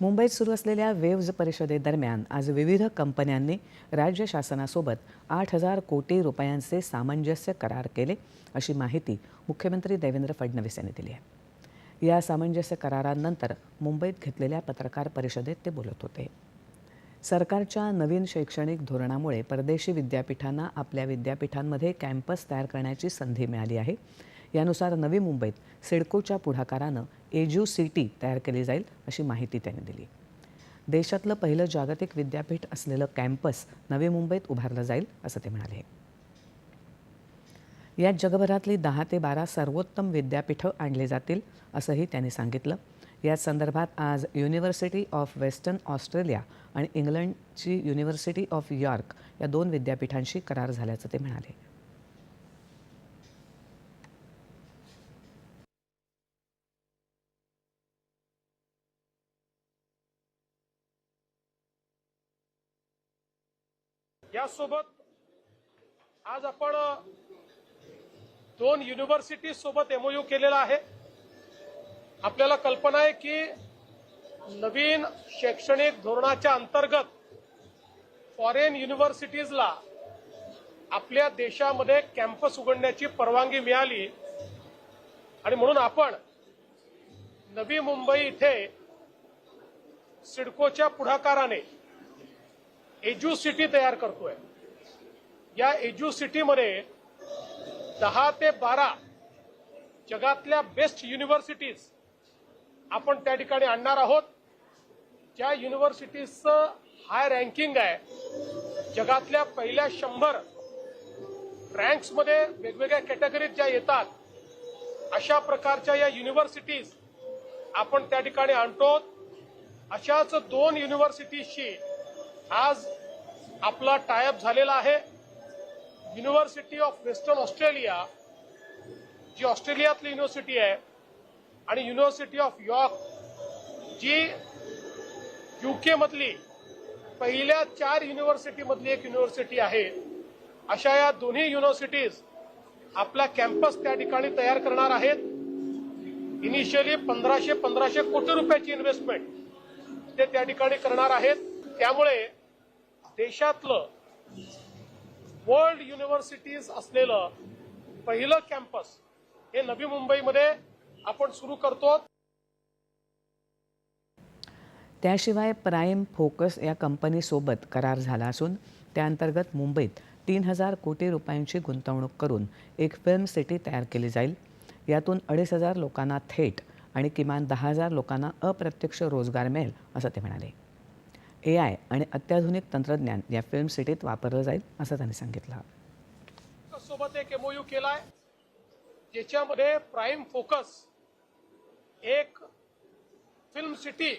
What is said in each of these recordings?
मुंबईत सुरू असलेल्या वेव्ज परिषदेदरम्यान आज विविध कंपन्यांनी राज्य शासनासोबत आठ हजार कोटी रुपयांचे सामंजस्य करार केले अशी माहिती मुख्यमंत्री देवेंद्र फडणवीस यांनी दिली आहे. या सामंजस्य करारांनंतर मुंबईत घेतलेल्या पत्रकार परिषदेत ते बोलत होते. सरकारच्या नवीन शैक्षणिक धोरणामुळे परदेशी विद्यापीठांना आपल्या विद्यापीठांमध्ये कॅम्पस तयार करण्याची संधी मिळाली आहे. यानुसार नवी मुंबईत सिडकोच्या पुढाकारानं एज्यू सिटी तयार केली जाईल अशी माहिती त्यांनी दिली. देशातलं पहिलं जागतिक विद्यापीठ असलेलं कॅम्पस नवी मुंबईत उभारलं जाईल असं ते म्हणाले. यात जगभरातली दहा ते बारा सर्वोत्तम विद्यापीठं आणली जातील असंही त्यांनी सांगितलं. या संदर्भात आज युनिव्हर्सिटी ऑफ वेस्टर्न ऑस्ट्रेलिया आणि इंग्लंडची युनिव्हर्सिटी ऑफ यॉर्क या दोन विद्यापीठांशी करार झाल्याचं ते म्हणाले. यासोबत आज आपण दोन युनिव्हर्सिटी सोबत एमओयू केलेला आहे. आपल्याला कल्पना आहे की नवीन शैक्षणिक धोरणाच्या अंतर्गत फॉरेन युनिव्हर्सिटीजला आपल्या देशामध्ये कॅम्पस उघडण्याची परवानगी मिळाली. आणि म्हणून आपण नवी मुंबई इथे सिडकोच्या पुढाकाराने एज्यू सिटी तयार करतोय. या एज्यू सिटीमध्ये दहा ते बारा जगातल्या बेस्ट युनिव्हर्सिटीज आपण त्या ठिकाणी आणणार आहोत. ज्या युनिव्हर्सिटीजचं हाय रँकिंग आहे जगातल्या पहिल्या शंभर रँक्समध्ये वेगवेगळ्या कॅटेगरीज ज्या येतात अशा प्रकारच्या या युनिव्हर्सिटीज आपण त्या ठिकाणी आणतो. अशाच दोन युनिव्हर्सिटीजशी आज आपला टायअप झालेला आहे युनिव्हर्सिटी ऑफ वेस्टर्न ऑस्ट्रेलिया जी ऑस्ट्रेलियातली युनिव्हर्सिटी आहे आणि युनिव्हर्सिटी ऑफ यॉर्क जी युके मधली पहिल्या चार युनिव्हर्सिटीमधली एक युनिव्हर्सिटी आहे. अशा या दोन्ही युनिव्हर्सिटीज आपला कॅम्पस त्या ठिकाणी तयार करणार आहेत. इनिशियली पंधराशे पंधराशे कोटी रुपयाची इन्व्हेस्टमेंट ते त्या ठिकाणी करणार आहेत. त्यामुळे देशातलं वर्ल्ड युनिव्हर्सिटीज असलेलं पहिलं कॅम्पस हे नवी मुंबईमध्ये आपण सुरू करतो. त्याशिवाय प्राईम फोकस या कंपनीसोबत करार झाला असून त्याअंतर्गत मुंबईत तीन हजार कोटी रुपयांची गुंतवणूक करून एक फिल्म सिटी तयार केली जाईल. यातून अडीच हजार लोकांना थेट आणि किमान दहा हजार लोकांना अप्रत्यक्ष रोजगार मिळेल असं ते म्हणाले. ए आय आणि अत्याधुनिक तंत्रज्ञान या फिल्म सिटीत वापरलं जाईल असं त्यांनी सांगितलं. सोबत एक एमओयू केलाय ज्याच्यामध्ये प्राईम फोकस एक फिल्म सिटी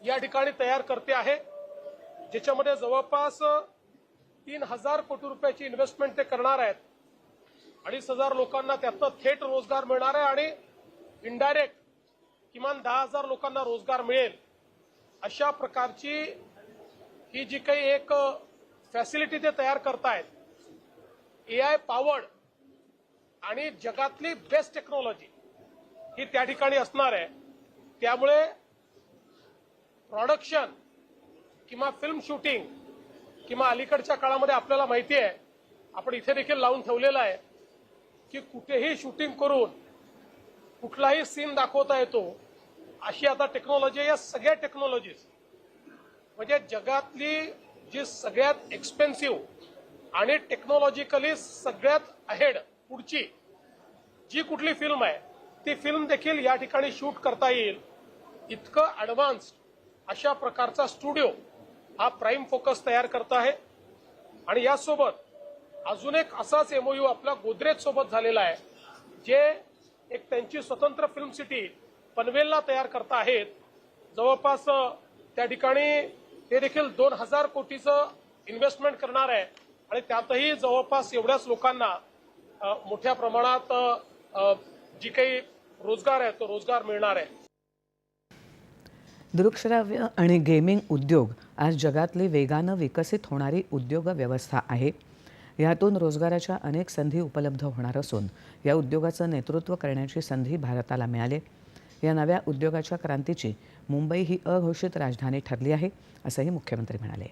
या ठिकाणी तयार करते आहे ज्याच्यामध्ये जवळपास तीन हजार कोटी रुपयाची इन्व्हेस्टमेंट ते करणार आहेत. अडीच हजार लोकांना त्यातनं थेट रोजगार मिळणार आहे आणि इनडायरेक्ट किमान दहा हजार लोकांना रोजगार मिळेल. अशा प्रकारची ही जी काही एक फॅसिलिटी ते तयार करतायत ए आय पावर्ड आणि जगातली बेस्ट टेक्नॉलॉजी ही त्या ठिकाणी असणार आहे. त्यामुळे प्रॉडक्शन किंवा फिल्म शूटिंग किंवा अलीकडच्या काळामध्ये आपल्याला माहिती आहे आपण इथे देखील लावून ठेवलेलं आहे की कुठेही शूटिंग करून कुठलाही सीन दाखवता येतो अशी आता टेक्नॉलॉजी या सगळ्या टेक्नॉलॉजीज म्हणजे जगातली जी सगळ्यात एक्सपेन्सिव्ह आणि टेक्नॉलॉजिकली सगळ्यात अहेड पुढची जी कुठली फिल्म आहे ती फिल्म देखील या ठिकाणी शूट करता येईल. इतकं ॲडव्हान्स्ड अशा प्रकारचा स्टुडिओ हा प्राईम फोकस तयार करत आहे. आणि यासोबत अजून एक असाच एमओयू आपला गोदरेज सोबत झालेला आहे जे एक त्यांची स्वतंत्र फिल्म सिटी पनवेलला तयार करत आहेत. जवळपास त्या ठिकाणी ते देखील दोन हजार कोटीचं इन्व्हेस्टमेंट करणार आहे आणि त्यातही जवळपास एवढ्याच लोकांना मोठ्या प्रमाणात जी काही रोजगार आहे तो रोजगार मिळणार आहे. दृकश्राव्य आणि गेमिंग उद्योग आज जगातली वेगानं विकसित होणारी उद्योग व्यवस्था आहे. यातून रोजगाराच्या अनेक संधी उपलब्ध होणार असून या उद्योगाचं नेतृत्व करण्याची संधी भारताला मिळाली. या नव्या उद्योगाच्या क्रांतीची मुंबई ही अघोषित राजधानी ठरली आहे असंही मुख्यमंत्री म्हणाले.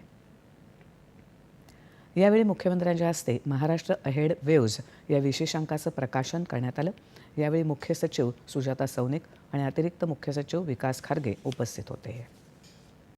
यावेळी मुख्यमंत्र्यांच्या हस्ते महाराष्ट्र अहेड वेव्ज या विशेषांकाचं प्रकाशन करण्यात आलं. यावेळी मुख्य सचिव सुजाता सौनिक आणि अतिरिक्त मुख्य सचिव विकास खारगे उपस्थित होते.